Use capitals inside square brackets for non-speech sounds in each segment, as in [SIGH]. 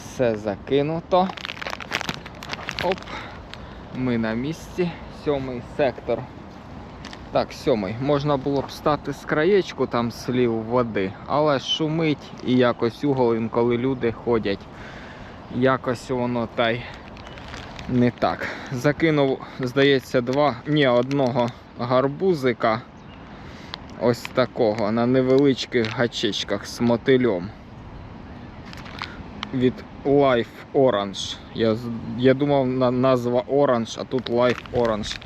Все закинуто. Оп. Ми на місці. Сьомий сектор. Так, сьомий. Можна було б стати з краєчку там слів води, але шумить і якось угол, інколи люди ходять. Якось воно та й не так. Закинув, здається, два, ні, одного гарбузика. Ось такого на невеличких гачечках з мотильом. Від Life Orange. Я, я думав на назва Orange, а тут Life Orange.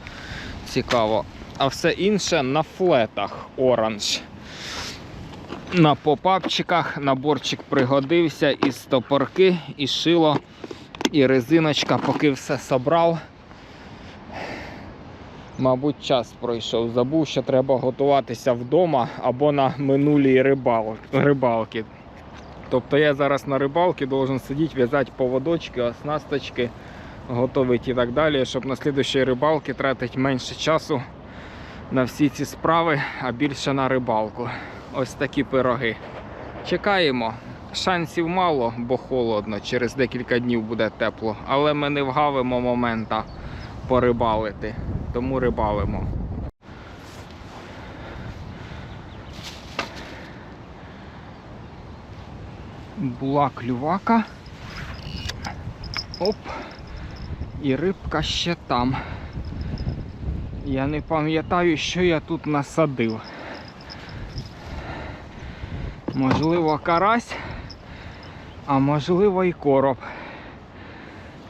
Цікаво. А все інше на флетах Orange. На попапчиках наборчик пригодився і стопорки, і шило, і резиночка, поки все собрав. Мабуть, час пройшов. Забув, що треба готуватися вдома або на минулій рибал... рибалки. Тобто я зараз на рибалці должен сидіти, в'язати поводочки, оснасточки, готувати і так далі, щоб на слідущій рибалці тратити менше часу на всі ці справи, а більше на рибалку. Ось такі пироги. Чекаємо. Шансів мало, бо холодно, через декілька днів буде тепло. Але ми не вгавимо момента порибалити, тому рибалимо. Була клювака. Оп. І рибка ще там. Я не пам'ятаю, що я тут насадив. Можливо, карась, а можливо і короб.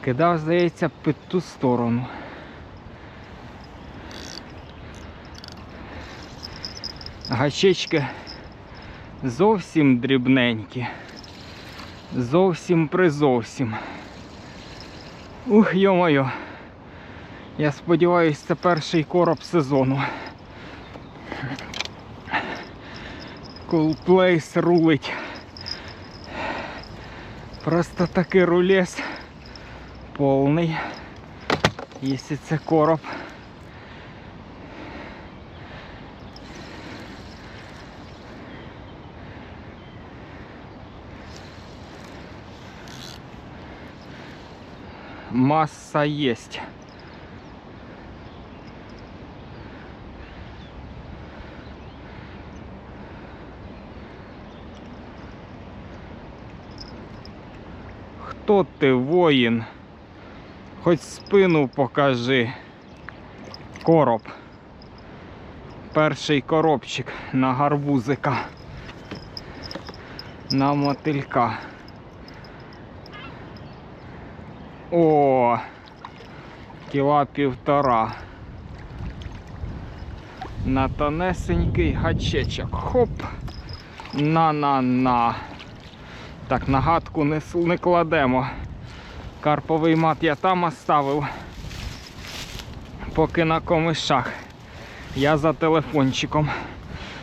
Кидав, здається, під ту сторону. Гачечки зовсім дрібненькі. Зовсім призовсім. Ух, йо-моє. Я сподіваюся, це перший короб сезону. Cool рулить. Просто такий рулес повний. Якщо це короб. Масса есть. Хто ти воїн? Хоч спину покажи. Короб. Перший коробчик на гарбузика. На мотилька. О, кіла півтора. На тонесенький гачечок. Хоп. На-на-на. Так, нагадку не, не кладемо. Карповий мат я там оставив. Поки на комишах. Я за телефончиком.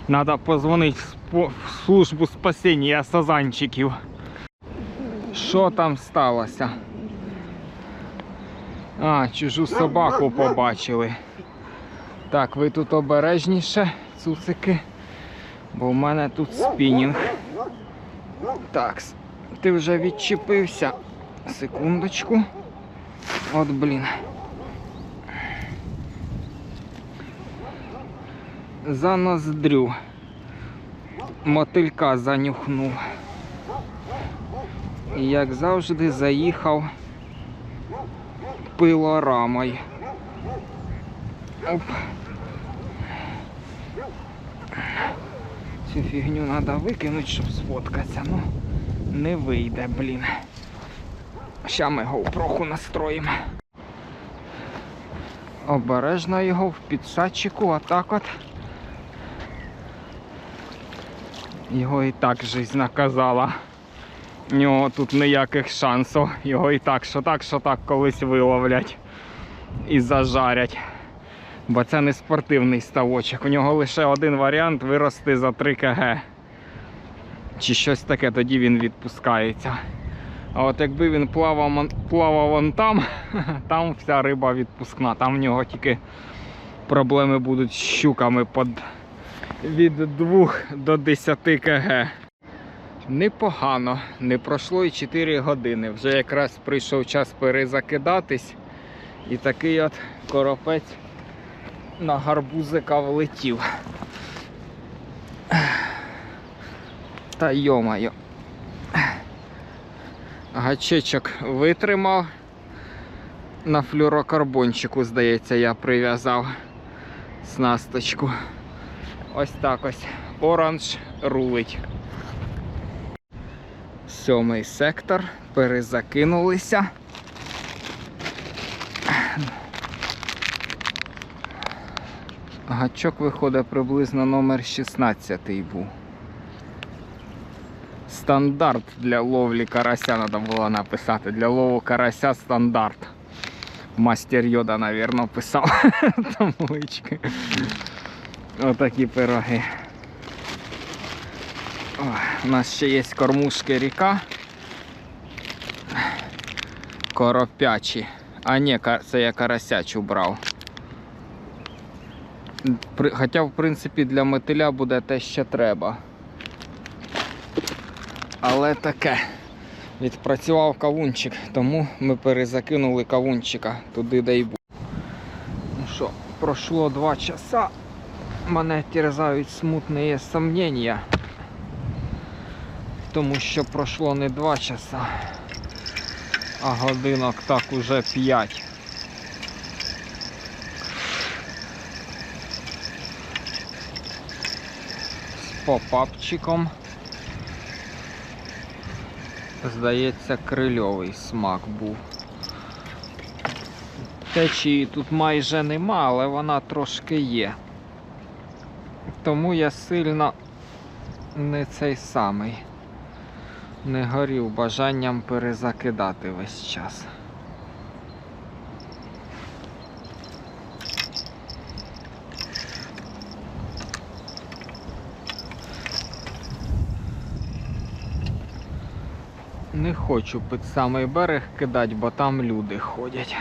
Надо позвонити в службу спасіння сазанчиків. Що там сталося? А, чужу собаку побачили. Так, ви тут обережніше, цуцики. Бо в мене тут спінінг. Так, ти вже відчепився. Секундочку. От блін. За ноздрю. Мотилька занюхнув. І як завжди заїхав пилорамою. Оп. Цю фігню треба викинути, щоб сфоткатися. Ну, не вийде, блін. Ща ми гоупроху настроїмо. Обережно його в підсадчику, отак от. Його і так жизнь наказала. У нього тут ніяких шансів. Його і так, що так, що так колись виловлять і зажарять. Бо це не спортивний ставочок. У нього лише один варіант вирости за 3 кг. Чи щось таке, тоді він відпускається. А от якби він плавав, плавав вон там, [LAUGHS] там вся риба відпускна. Там в нього тільки проблеми будуть з щуками від 2 до 10 кг. Непогано, не пройшло і 4 години. Вже якраз прийшов час перезакидатись. І такий от коропець на гарбузика влетів. Та йомайо. Гачечок витримав. На флюрокарбончику, здається, я прив'язав снасточку. Ось так ось. Оранж рулить. Сьомий сектор. Перезакинулися. Гачок виходить приблизно номер 16 був. Стандарт для ловлі карася треба було написати. Для лову карася стандарт. Мастер Йода, навірно, писав [LAUGHS] таблички. Отакі пироги. У нас ще є кормушки ріка. Коропячі. А ні, це я карасячу брав. Хоча, в принципі, для мотиля буде те, що треба. Але таке. Відпрацював кавунчик, тому ми перезакинули кавунчика туди, де й був. Ну що, пройшло два часа. Мене терзають смутні сомнення. Тому що пройшло не два часа, а годинок так уже п'ять. З попапчиком. Здається, крильовий смак був. Течії тут майже нема, але вона трошки є. Тому я сильно не цей самий. Не горів бажанням перезакидати весь час. Не хочу під самий берег кидати, бо там люди ходять.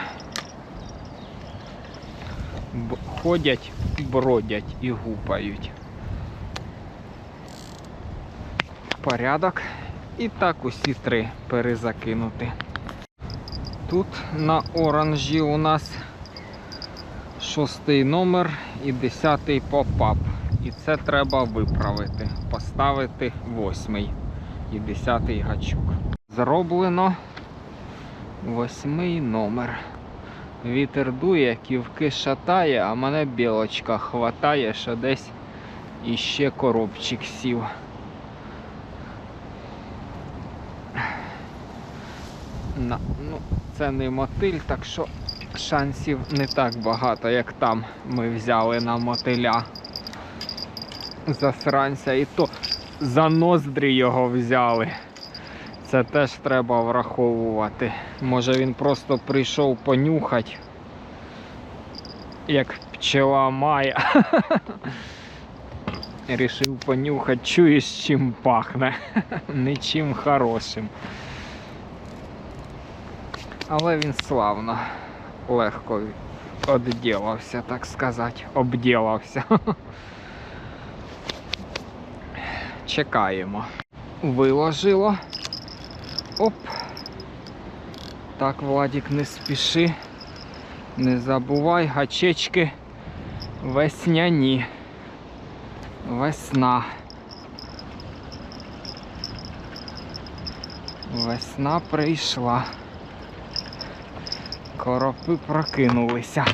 Б- ходять, бродять і гупають. Порядок. І так усі три перезакинути. Тут на оранжі у нас шостий номер і десятий попап. І це треба виправити. Поставити восьмий і десятий гачок. Зроблено восьмий номер. Вітер дує, ківки шатає, а мене білочка хватає, що десь іще коробчик сів. На, ну, це не мотиль, так що шансів не так багато, як там ми взяли на мотиля. Засранця і то за ноздрі його взяли. Це теж треба враховувати. Може він просто прийшов понюхати, як пчела має. [LAUGHS] Рішив понюхати, чуєш, чим пахне. [LAUGHS] Нічим хорошим. Але він славно, легко одділився, так сказати, обділився. [LAUGHS] Чекаємо. Виложило. Оп. Так, Владик, не спіши. Не забувай, гачечки весняні. Весна. Весна прийшла. Коропи прокинулися.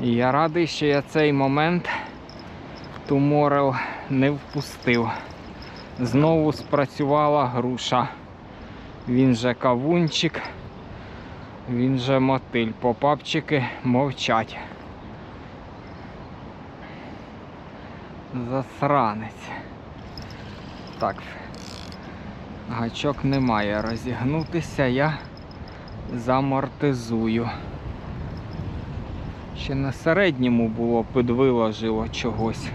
І я радий, що я цей момент туморел не впустив. Знову спрацювала груша. Він же кавунчик, він же мотиль. Попапчики мовчать. Засранець. Так. Гачок не має розігнутися, я замортизую. Ще на середньому було підвиложило чогось.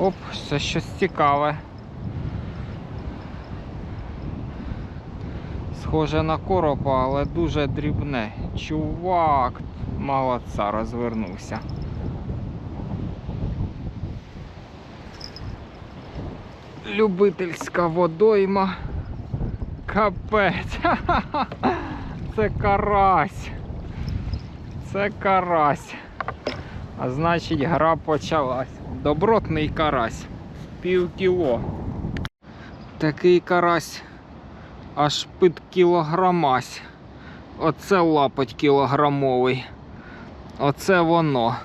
Оп, це щось цікаве. Схоже на коропа, але дуже дрібне. Чувак, молодца, розвернувся. любительська водойма. Капець. [LAUGHS] Це карась. Це карась. А значить гра почалась. Добротний карась. Пів кіло. Такий карась аж під кілограмась. Оце лапоть кілограмовий. Оце воно.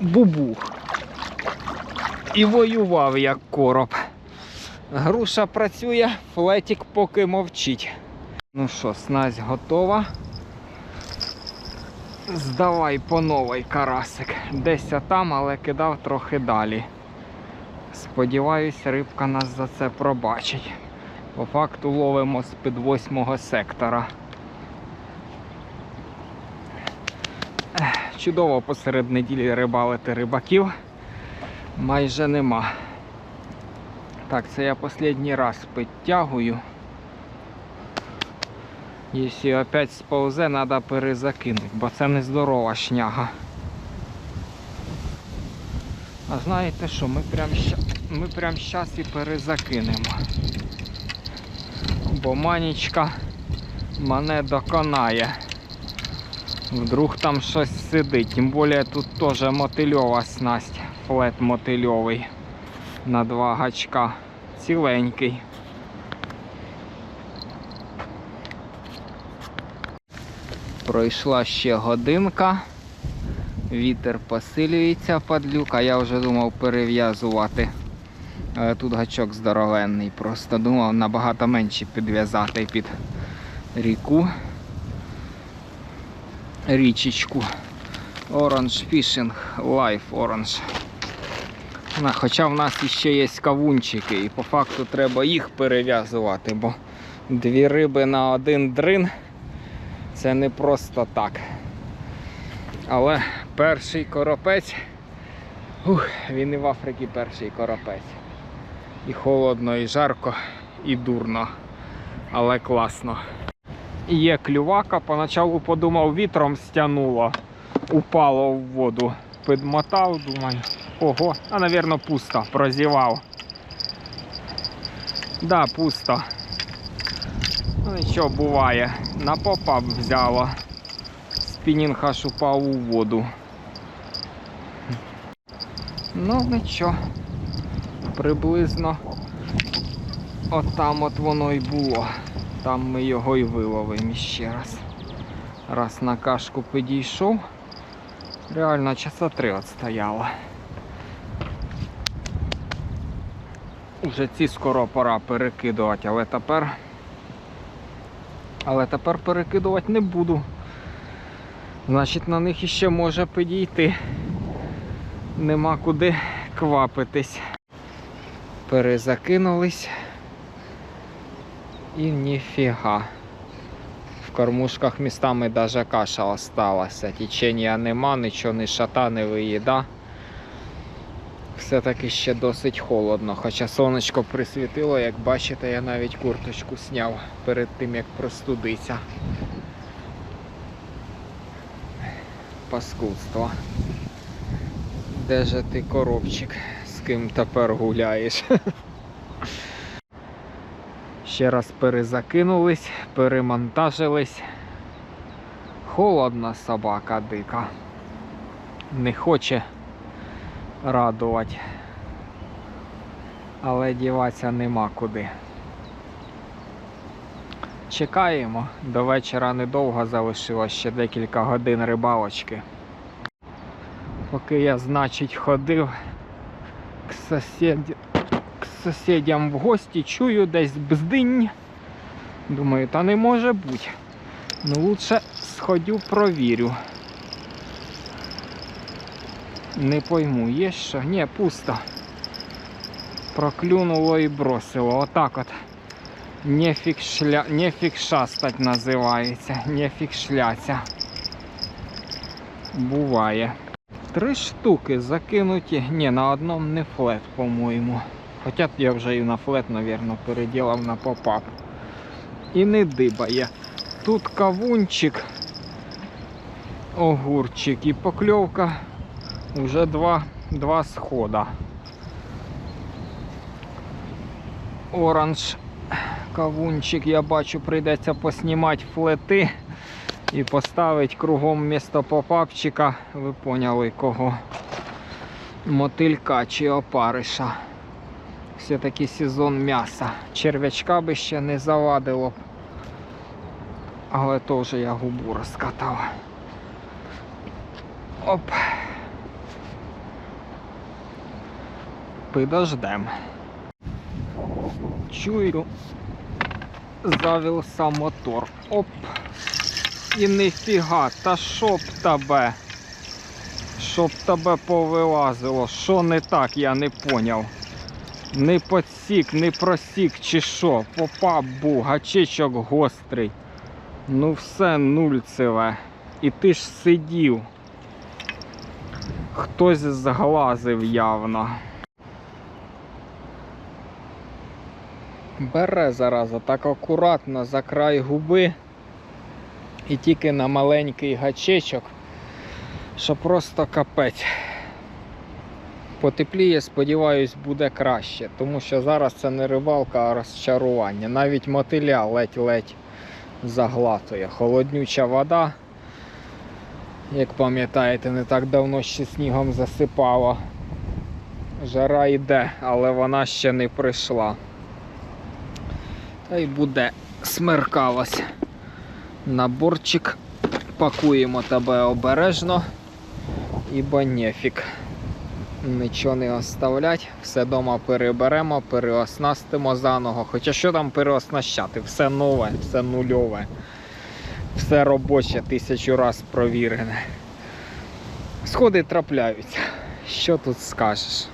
Бубух. І воював як короб. Груша працює, флетік поки мовчить. Ну що, снасть готова. Здавай по новий карасик. Десь там, але кидав трохи далі. Сподіваюсь, рибка нас за це пробачить. По факту ловимо з під восьмого сектора. Чудово посеред неділі рибалити рибаків. Майже нема. Так, це я останній раз підтягую. Якщо опять сповзе, треба перезакинути, бо це нездорова шняга. А знаєте що, ми прямо ми прямо зараз і перезакинемо. Бо манічка мене доконає. Вдруг там щось сидить. Тим більше тут теж мотильова снасть. Флет мотильовий. На два гачка. Ціленький. Пройшла ще годинка. Вітер посилюється падлюк, а я вже думав перев'язувати. Але тут гачок здоровенний. Просто думав набагато менше підв'язати під ріку. Річечку. Orange Fishing Life Orange. Хоча в нас ще є кавунчики і по факту треба їх перев'язувати, бо дві риби на один дрин це не просто так. Але перший коропець, ух, він і в Африці перший коропець. І холодно, і жарко, і дурно. Але класно. Є клювака, поначалу подумав, вітром стягнуло, упало в воду. Підмотав, думаю, ого, а навірно пусто, прозівав. Да, пусто. Ну нічого буває. На попап взяло. Спінінг аж упав у воду. Ну нічого. Приблизно отам от воно і було. Там ми його і виловимо ще раз. Раз на кашку підійшов. Реально часа три отстояло. Уже ці скоро пора перекидувати, але тепер. Але тепер перекидувати не буду. Значить на них іще може підійти. Нема куди квапитись. Перезакинулись. І ніфіга. В кормушках містами даже каша осталася. Течення нема, нічого не шата, не виїда. Все-таки ще досить холодно. Хоча сонечко присвітило, як бачите, я навіть курточку сняв перед тим як простудиться. Паскудство. Де же ти коробчик? З ким тепер гуляєш? [LAUGHS] Ще раз перезакинулись, перемонтажились. Холодна собака дика. Не хоче радувати. Але діватися нема куди. Чекаємо. До вечора недовго залишилось ще декілька годин рибалочки. Поки я, значить, ходив к сусіді... к сусідям в гості, чую десь бздинь. Думаю, та не може бути. Ну лучше сходю, провірю. Не пойму, є що? Ні, пусто. Проклюнуло і бросило. Отак от. Нефік, шля... Нефік називається. Нефік шляця. Буває. Три штуки закинуті. Ні, на одному не флет, по-моєму. Хоча я вже і на флет, мабуть, переділав на попап. І не дибає. Тут кавунчик, огурчик і покльовка. Уже два, два схода. оранж кавунчик, я бачу, прийдеться поснімати флети і поставити кругом місто попапчика. Ви поняли кого? Мотилька чи опариша. Все-таки сезон м'яса. Черв'ячка би ще не завадило б. Але вже я губу розкатав. Оп. Підождем. Чую. Завівся мотор. Оп. І ніфіга, та щоб тебе. Щоб тебе повилазило. Що не так, я не поняв. Не подсік, не просік чи що. Попав був, гачечок гострий. Ну все нульцеве. І ти ж сидів. Хтось зглазив явно. Бере зараза так акуратно за край губи і тільки на маленький гачечок, що просто капець. Потепліє, сподіваюсь, буде краще, тому що зараз це не рибалка, а розчарування. Навіть мотиля ледь-ледь заглатує. Холоднюча вода, як пам'ятаєте, не так давно ще снігом засипала. Жара йде, але вона ще не прийшла. Та й буде смеркалось. Наборчик пакуємо тебе обережно, ібо нефік. Нічого не оставлять, все дома переберемо, переоснастимо заново. Хоча що там переоснащати? Все нове, все нульове, все робоче, тисячу раз провірене. Сходи трапляються. Що тут скажеш?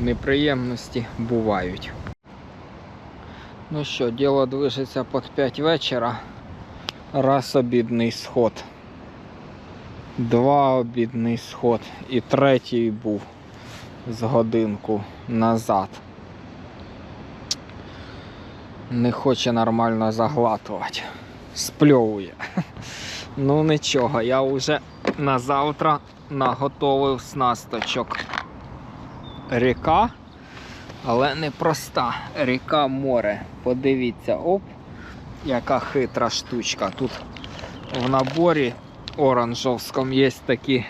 Неприємності бувають. Ну що, діло движеться під 5 вечора. Раз обідний сход. Два обідний сход. І третій був з годинку назад. Не хоче нормально заглатувати. Спльовує. [LAUGHS] Ну нічого, я вже на завтра наготовив снасточок. Ріка, але не проста. Ріка море. Подивіться, оп, яка хитра штучка. Тут в наборі оранжовському є такі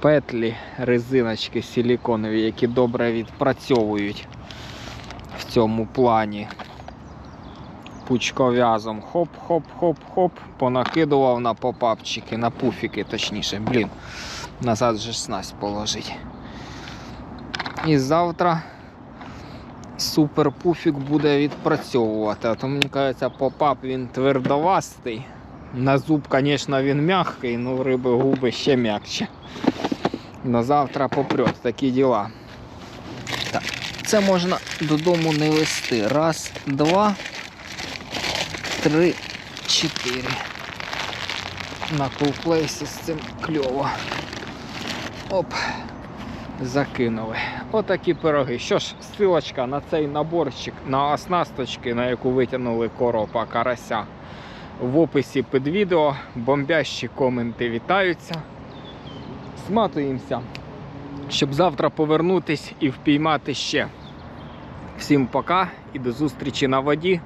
петлі, резиночки силіконові, які добре відпрацьовують в цьому плані. Пучков'язом хоп-хоп-хоп-хоп, понакидував на попапчики, на пуфіки, точніше, блін, назад же снасть положить. І завтра супер пуфік буде відпрацьовувати. А то мені кажеться, попап він твердовастий. На зуб, звісно, він м'який, але риби губи ще м'якче. На завтра попрет такі діла. Так, це можна додому не вести. Раз, два, три, чотири. На кулплейсі з цим кльово. Оп, закинули. Отакі пироги. Що ж, силочка на цей наборчик, на оснасточки, на яку витягнули коропа карася. В описі під відео бомбящі коменти вітаються. Сматуємося, щоб завтра повернутись і впіймати ще. Всім пока і до зустрічі на воді.